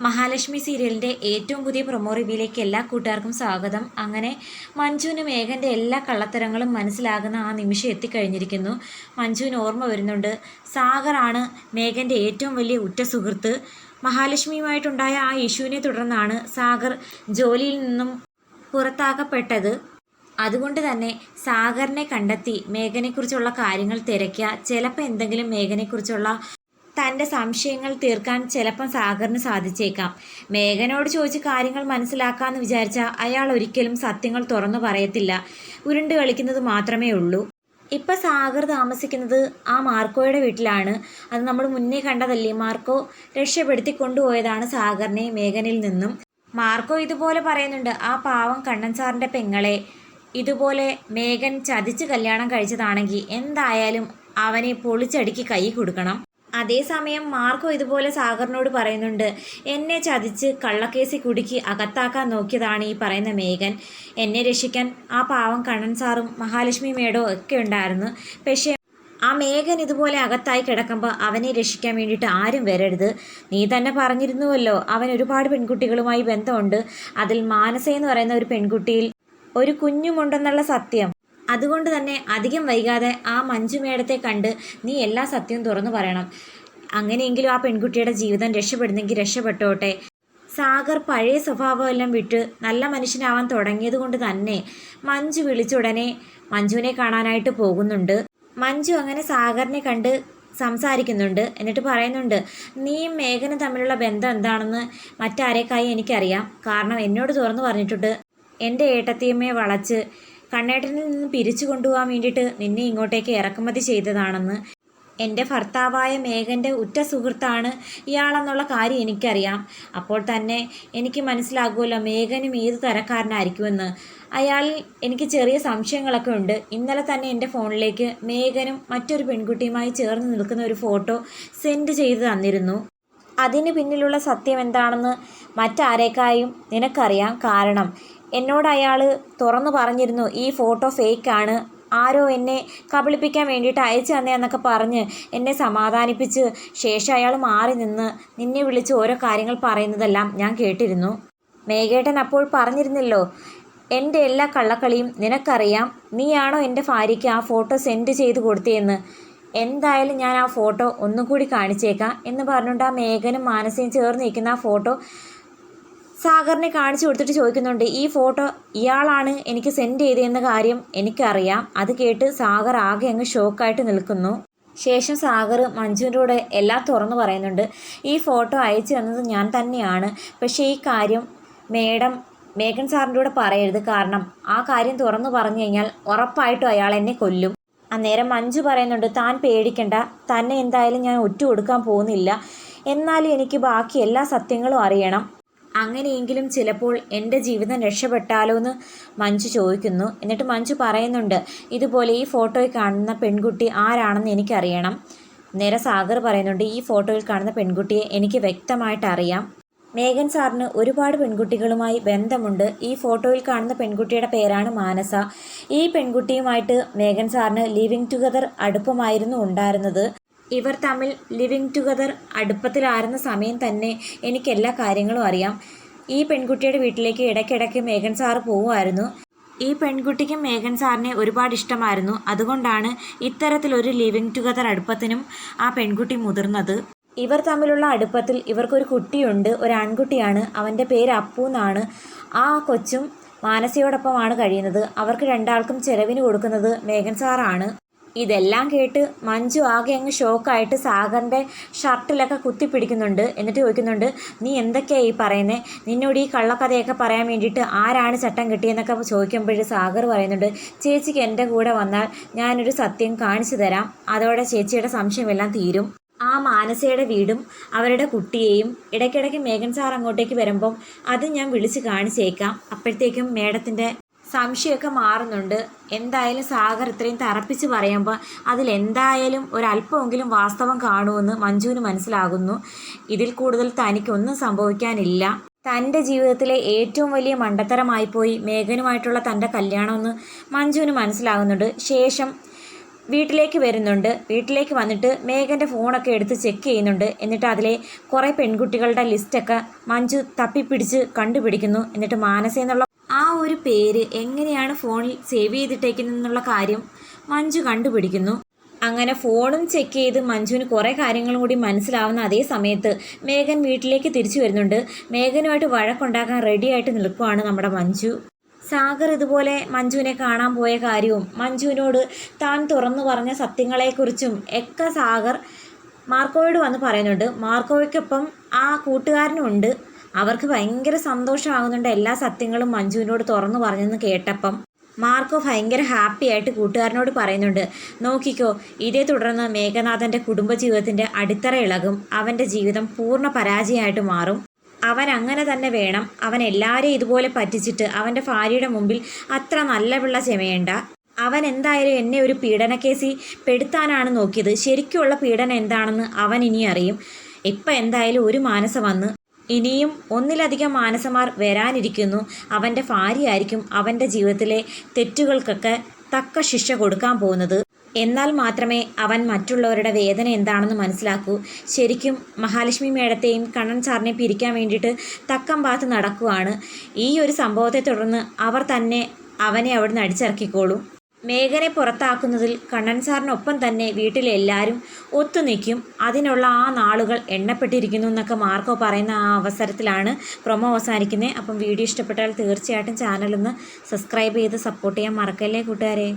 മഹാലക്ഷ്മി സീരിയലിന്റെ ഏറ്റവും പുതിയ പ്രൊമോ റിവ്യൂയിലേക്ക് എല്ലാ കൂട്ടുകാർക്കും സ്വാഗതം. അങ്ങനെ മഞ്ജുവിന് മേഘന്റെ എല്ലാ കള്ളത്തരങ്ങളും മനസ്സിലാകുന്ന ആ നിമിഷം എത്തിക്കഴിഞ്ഞിരിക്കുന്നു. മഞ്ജുവിന് ഓർമ്മ വരുന്നുണ്ട്. സാഗറാണ് മേഘന്റെ ഏറ്റവും വലിയ ഉറ്റ സുഹൃത്ത്. മഹാലക്ഷ്മിയുമായിട്ടുണ്ടായ ആ ഇഷ്യൂവിനെ തുടർന്നാണ് സാഗർ ജോലിയിൽ നിന്നും പുറത്താക്കപ്പെട്ടത്. അതുകൊണ്ട് തന്നെ സാഗറിനെ കണ്ടെത്തി മേഘനെക്കുറിച്ചുള്ള കാര്യങ്ങൾ തിരക്കുക ചിലപ്പോൾ എന്തെങ്കിലും മേഘനെക്കുറിച്ചുള്ള തന്റെ സംശയങ്ങൾ തീർക്കാൻ ചിലപ്പം സാഗറിന് സാധിച്ചേക്കാം. മേഘനോട് ചോദിച്ച് കാര്യങ്ങൾ മനസ്സിലാക്കാമെന്ന് വിചാരിച്ച അയാൾ ഒരിക്കലും സത്യങ്ങൾ തുറന്നു പറയത്തില്ല. ഉരുണ്ട് കളിക്കുന്നത് മാത്രമേ ഉള്ളൂ. ഇപ്പം സാഗർ താമസിക്കുന്നത് ആ മാർക്കോയുടെ വീട്ടിലാണ്. അത് നമ്മൾ മുന്നേ കണ്ടതല്ലേ? മാർക്കോ രക്ഷപ്പെടുത്തി കൊണ്ടുപോയതാണ് സാഗറിനെ മേഘനിൽ നിന്നും. മാർക്കോ ഇതുപോലെ പറയുന്നുണ്ട് ആ പാവം കണ്ണൻ സാറിന്റെ പെങ്ങളെ. ഇതുപോലെ മേഘൻ ചതിച്ച് കല്യാണം കഴിച്ചതാണെങ്കിൽ എന്തായാലും അവനെ പൊളിച്ചടുക്കി കൈ കൊടുക്കണം. അതേസമയം മാർക്കോ ഇതുപോലെ സാഗറിനോട് പറയുന്നുണ്ട് എന്നെ ചതിച്ച് കള്ളക്കേസി കുടുക്കി അകത്താക്കാൻ നോക്കിയതാണ് ഈ പറയുന്ന മേഘൻ. എന്നെ രക്ഷിക്കാൻ ആ പാവം കണ്ണൻ സാറും മഹാലക്ഷ്മി മേഡോ ഒക്കെ ഉണ്ടായിരുന്നു. പക്ഷേ ആ മേഘൻ ഇതുപോലെ അകത്തായി കിടക്കുമ്പോൾ അവനെ രക്ഷിക്കാൻ വേണ്ടിയിട്ട് ആരും വരരുത്. നീ തന്നെ പറഞ്ഞിരുന്നുവല്ലോ അവൻ ഒരുപാട് പെൺകുട്ടികളുമായി ബന്ധമുണ്ട്. അതിൽ മാനസ എന്ന് പറയുന്ന ഒരു പെൺകുട്ടിയിൽ ഒരു കുഞ്ഞുമുണ്ടെന്നുള്ള സത്യം. അതുകൊണ്ട് തന്നെ അധികം വൈകാതെ ആ മഞ്ജു മേടത്തെ കണ്ട് നീ എല്ലാ സത്യവും തുറന്നു പറയണം. അങ്ങനെയെങ്കിലും ആ പെൺകുട്ടിയുടെ ജീവിതം രക്ഷപ്പെടുന്നെങ്കിൽ രക്ഷപ്പെട്ടോട്ടെ. സാഗർ പഴയ സ്വഭാവമെല്ലാം വിട്ട് നല്ല മനുഷ്യനാവാൻ തുടങ്ങിയത് കൊണ്ട് തന്നെ മഞ്ജു വിളിച്ചുടനെ മഞ്ജുവിനെ കാണാനായിട്ട് പോകുന്നുണ്ട്. മഞ്ജു അങ്ങനെ സാഗറിനെ കണ്ട് സംസാരിക്കുന്നുണ്ട്. എന്നിട്ട് പറയുന്നുണ്ട് നീയും മേഘനും തമ്മിലുള്ള ബന്ധം എന്താണെന്ന് മറ്റാരേക്കായി എനിക്കറിയാം. കാരണം എന്നോട് തുറന്നു പറഞ്ഞിട്ടുണ്ട്. എന്റെ ഏട്ടത്തിയമ്മയെ വളച്ച് കണ്ണേട്ടനിൽ നിന്ന് പിരിച്ചു കൊണ്ടുപോകാൻ വേണ്ടിയിട്ട് നിന്നെ ഇങ്ങോട്ടേക്ക് ഇറക്കുമതി ചെയ്തതാണെന്ന് എന്റെ ഭർത്താവായ മേഘന്റെ ഉറ്റ സുഹൃത്താണ് ഇയാളെന്നുള്ള കാര്യം എനിക്കറിയാം. അപ്പോൾ തന്നെ എനിക്ക് മനസ്സിലാകുമല്ലോ മേഘനും ഏത് തരക്കാരനായിരിക്കുമെന്ന്. അയാൾ എനിക്ക് ചെറിയ സംശയങ്ങളൊക്കെ ഉണ്ട്. ഇന്നലെ തന്നെ എന്റെ ഫോണിലേക്ക് മേഘനും മറ്റൊരു പെൺകുട്ടിയുമായി ചേർന്ന് നിൽക്കുന്ന ഒരു ഫോട്ടോ സെൻഡ് ചെയ്തു തന്നിരുന്നു. അതിന് പിന്നിലുള്ള സത്യം എന്താണെന്ന് മറ്റാരേക്കായും നിനക്കറിയാം. കാരണം എന്നോട് അയാൾ തുറന്നു പറഞ്ഞിരുന്നു ഈ ഫോട്ടോ ഫേക്കാണ് ആരോ എന്നെ കബളിപ്പിക്കാൻ വേണ്ടിയിട്ട് അയച്ചു തന്നെയെന്നൊക്കെ പറഞ്ഞ് എന്നെ സമാധാനിപ്പിച്ച് ശേഷം അയാൾ മാറി നിന്ന് നിന്നെ വിളിച്ച് ഓരോ കാര്യങ്ങൾ പറയുന്നതെല്ലാം ഞാൻ കേട്ടിരുന്നു. മേഘേട്ടൻ അപ്പോൾ പറഞ്ഞിരുന്നല്ലോ എന്റെ എല്ലാ കള്ളക്കളിയും നിനക്കറിയാം. നീയാണോ എന്റെ ഭാര്യയ്ക്ക് ആ ഫോട്ടോ സെൻഡ് ചെയ്ത് കൊടുത്തതെന്ന്? എന്തായാലും ഞാൻ ആ ഫോട്ടോ ഒന്നും കൂടി കാണിച്ചേക്കാം എന്ന് പറഞ്ഞുകൊണ്ട് ആ മേഘനും മാനസയും ചേർന്ന് നിൽക്കുന്ന ആ ഫോട്ടോ സാഗറിനെ കാണിച്ചു കൊടുത്തിട്ട് ചോദിക്കുന്നുണ്ട് ഈ ഫോട്ടോ ഇയാളാണ് എനിക്ക് സെൻഡ് ചെയ്തതെന്ന കാര്യം എനിക്കറിയാം. അത് കേട്ട് സാഗർ ആകെ അങ്ങ് ഷോക്കായിട്ട് നിൽക്കുന്നു. ശേഷം സാഗർ മഞ്ജുവിന്റെ കൂടെ എല്ലാം തുറന്നു പറയുന്നുണ്ട് ഈ ഫോട്ടോ അയച്ചു തന്നത് ഞാൻ തന്നെയാണ്. പക്ഷേ ഈ കാര്യം മേഡം മേഘൻ സാറിന്റെ കൂടെ പറയരുത്. കാരണം ആ കാര്യം തുറന്നു പറഞ്ഞു കഴിഞ്ഞാൽ ഉറപ്പായിട്ടും അയാൾ എന്നെ കൊല്ലും. അന്നേരം മഞ്ജു പറയുന്നുണ്ട് താൻ പേടിക്കണ്ട. തന്നെ എന്തായാലും ഞാൻ ഒറ്റ കൊടുക്കാൻ പോകുന്നില്ല. എന്നാലും എനിക്ക് ബാക്കി എല്ലാ സത്യങ്ങളും അറിയണം. അങ്ങനെയെങ്കിലും ചിലപ്പോൾ എന്റെ ജീവിതം രക്ഷപ്പെട്ടാലോ എന്ന് മഞ്ജു ചോദിക്കുന്നു. എന്നിട്ട് മഞ്ജു പറയുന്നുണ്ട് ഇതുപോലെ ഈ ഫോട്ടോയിൽ കാണുന്ന പെൺകുട്ടി ആരാണെന്ന് എനിക്കറിയണം. നേരെ സാഗർ പറയുന്നുണ്ട് ഈ ഫോട്ടോയിൽ കാണുന്ന പെൺകുട്ടിയെ എനിക്ക് വ്യക്തമായിട്ട് അറിയാം. മേഘൻ സാറിന് ഒരുപാട് പെൺകുട്ടികളുമായി ബന്ധമുണ്ട്. ഈ ഫോട്ടോയിൽ കാണുന്ന പെൺകുട്ടിയുടെ പേരാണ് മാനസ. ഈ പെൺകുട്ടിയുമായിട്ട് മേഘൻ സാറിന് ലിവിങ് ടുഗദർ അടുപ്പമായിരുന്നു ഉണ്ടായിരുന്നത്. ഇവർ തമ്മിൽ ലിവിങ് ടുഗദർ അടുപ്പത്തിലായിരുന്ന സമയം തന്നെ എനിക്ക് എല്ലാ കാര്യങ്ങളും അറിയാം. ഈ പെൺകുട്ടിയുടെ വീട്ടിലേക്ക് ഇടയ്ക്കിടയ്ക്ക് മേഘൻ സാറ് പോവുമായിരുന്നു. ഈ പെൺകുട്ടിക്കും മേഘൻ സാറിനെ ഒരുപാട് ഇഷ്ടമായിരുന്നു. അതുകൊണ്ടാണ് ഇത്തരത്തിലൊരു ലിവിങ് ടുഗദർ അടുപ്പത്തിനും ആ പെൺകുട്ടി മുതിർന്നത്. ഇവർ തമ്മിലുള്ള അടുപ്പത്തിൽ ഇവർക്കൊരു കുട്ടിയുണ്ട്. ഒരു ആൺകുട്ടിയാണ്. അവന്റെ പേര് അപ്പു എന്നാണ്. ആ കൊച്ചും മാനസയോടൊപ്പമാണ് കഴിയുന്നത്. അവർക്ക് രണ്ടാൾക്കും ചെലവിന് കൊടുക്കുന്നത് മേഘൻ സാറാണ്. ഇതെല്ലാം കേട്ട് മഞ്ജു ആകെ അങ്ങ് ഷോക്കായിട്ട് സാഗറിന്റെ ഷർട്ടിലൊക്കെ കുത്തി പിടിക്കുന്നുണ്ട് എന്നിട്ട് ചോദിക്കുന്നുണ്ട് നീ എന്തൊക്കെയാണ് ഈ പറയുന്നത് നിന്നോട് ഈ കള്ളക്കഥയൊക്കെ പറയാൻ വേണ്ടിയിട്ട് ആരാണ് ചട്ടം കിട്ടിയെന്നൊക്കെ ചോദിക്കുമ്പോൾ സാഗർ പറയുന്നുണ്ട് ചേച്ചിക്ക് എന്റെ കൂടെ വന്നാൽ ഞാനൊരു സത്യം കാണിച്ചു തരാം. അതോടെ ചേച്ചിയുടെ സംശയമെല്ലാം തീരും. ആ മാനസയുടെ വീടും അവരുടെ കുട്ടിയെയും ഇടയ്ക്കിടയ്ക്ക് മേഘൻ സാർ അങ്ങോട്ടേക്ക് വരുമ്പം അത് ഞാൻ വിളിച്ച് കാണിച്ചേക്കാം. അപ്പോഴത്തേക്കും മേഡത്തിന്റെ സംശയമൊക്കെ മാറുന്നുണ്ട്. എന്തായാലും സാഗർ ഇത്രയും തറപ്പിച്ച് പറയുമ്പോൾ അതിലെന്തായാലും ഒരല്പമെങ്കിലും വാസ്തവം കാണുമെന്ന് മഞ്ജുവിന് മനസ്സിലാകുന്നു. ഇതിൽ കൂടുതൽ തനിക്കൊന്നും സംഭവിക്കാനില്ല. തന്റെ ജീവിതത്തിലെ ഏറ്റവും വലിയ മണ്ടത്തരമായിപ്പോയി മേഘനുമായിട്ടുള്ള തന്റെ കല്യാണമെന്ന് മഞ്ജുവിന് മനസ്സിലാകുന്നുണ്ട്. ശേഷം വീട്ടിലേക്ക് വരുന്നുണ്ട്. വീട്ടിലേക്ക് വന്നിട്ട് മേഘന്റെ ഫോണൊക്കെ എടുത്ത് ചെക്ക് ചെയ്യുന്നുണ്ട്. എന്നിട്ട് അതിലെ കുറേ പെൺകുട്ടികളുടെ ലിസ്റ്റൊക്കെ മഞ്ജു തപ്പിപ്പിടിച്ച് കണ്ടുപിടിക്കുന്നു. എന്നിട്ട് മാനസ എന്നുള്ള ആ ഒരു പേര് എങ്ങനെയാണ് ഫോണിൽ സേവ് ചെയ്തിട്ടേക്കുന്നതെന്നുള്ള കാര്യം മഞ്ജു കണ്ടുപിടിക്കുന്നു. അങ്ങനെ ഫോണും ചെക്ക് ചെയ്ത് മഞ്ജുവിന് കുറേ കാര്യങ്ങളും കൂടി മനസ്സിലാവുന്ന അതേ സമയത്ത് മേഘൻ വീട്ടിലേക്ക് തിരിച്ചു വരുന്നുണ്ട്. മേഘനുമായിട്ട് വഴക്കുണ്ടാക്കാൻ റെഡിയായിട്ട് നിൽക്കുവാണ് നമ്മുടെ മഞ്ജു. സാഗർ ഇതുപോലെ മഞ്ജുവിനെ കാണാൻ പോയ കാര്യവും മഞ്ജുവിനോട് താൻ തുറന്നു പറഞ്ഞ സത്യങ്ങളെക്കുറിച്ചും ഒക്കെ സാഗർ മാർക്കോയോട് വന്ന് പറയുന്നുണ്ട്. മാർക്കോയ്ക്കൊപ്പം ആ കൂട്ടുകാരനുണ്ട്. അവർക്ക് ഭയങ്കര സന്തോഷമാകുന്നുണ്ട് എല്ലാ സത്യങ്ങളും മഞ്ജുവിനോട് തുറന്നു പറഞ്ഞെന്ന് കേട്ടപ്പം. മാർക്കോ ഭയങ്കര ഹാപ്പി ആയിട്ട് കൂട്ടുകാരനോട് പറയുന്നുണ്ട് നോക്കിക്കോ ഇതേ തുടർന്ന് മേഘനാഥന്റെ കുടുംബജീവിതത്തിന്റെ അടിത്തറ ഇളകും. അവന്റെ ജീവിതം പൂർണ പരാജയമായിട്ട് മാറും. അവൻ അങ്ങനെ തന്നെ വേണം. അവൻ എല്ലാവരെയും ഇതുപോലെ പറ്റിച്ചിട്ട് അവന്റെ ഭാര്യയുടെ മുമ്പിൽ അത്ര നല്ല പിള്ള ചെമയേണ്ട അവൻ എന്തായാലും എന്നെ ഒരു പീഡനക്കേസി പെടുത്താനാണ് നോക്കിയത്. ശരിക്കുള്ള പീഡനം എന്താണെന്ന് അവൻ ഇനി അറിയും. ഇപ്പം എന്തായാലും ഒരു മാനസം വന്ന് ഇനിയും ഒന്നിലധികം മാനസമാർ വരാനിരിക്കുന്നു. അവന്റെ ഭാര്യയായിരിക്കും അവന്റെ ജീവിതത്തിലെ തെറ്റുകൾക്കൊക്കെ തക്ക ശിക്ഷ കൊടുക്കാൻ പോകുന്നത്. എന്നാൽ മാത്രമേ അവൻ മറ്റുള്ളവരുടെ വേദന എന്താണെന്ന് മനസ്സിലാക്കൂ. ശരിക്കും മഹാലക്ഷ്മി മേടത്തെയും കണ്ണൻ സാറിനെ പിരിക്കാൻ വേണ്ടിയിട്ട് തക്കം പാത്ത് നടക്കുവാണ്. ഈ ഒരു സംഭവത്തെ തുടർന്ന് അവർ തന്നെ അവനെ അവിടുന്ന് അടിച്ചിറക്കിക്കോളും. മേഘനെ പുറത്താക്കുന്നതിൽ കണ്ണൻ സാറിനൊപ്പം തന്നെ വീട്ടിലെ എല്ലാവരും ഒത്തുനിൽക്കും. അതിനുള്ള ആ നാളുകൾ എണ്ണപ്പെട്ടിരിക്കുന്നു എന്നൊക്കെ മാർക്കോ പറയുന്ന ആ അവസരത്തിലാണ് പ്രൊമോ അവസാനിക്കുന്നത്. അപ്പം വീഡിയോ ഇഷ്ടപ്പെട്ടാൽ തീർച്ചയായിട്ടും ചാനലൊന്ന് സബ്സ്ക്രൈബ് ചെയ്ത് സപ്പോർട്ട് ചെയ്യാൻ മറക്കല്ലേ കൂട്ടുകാരെ?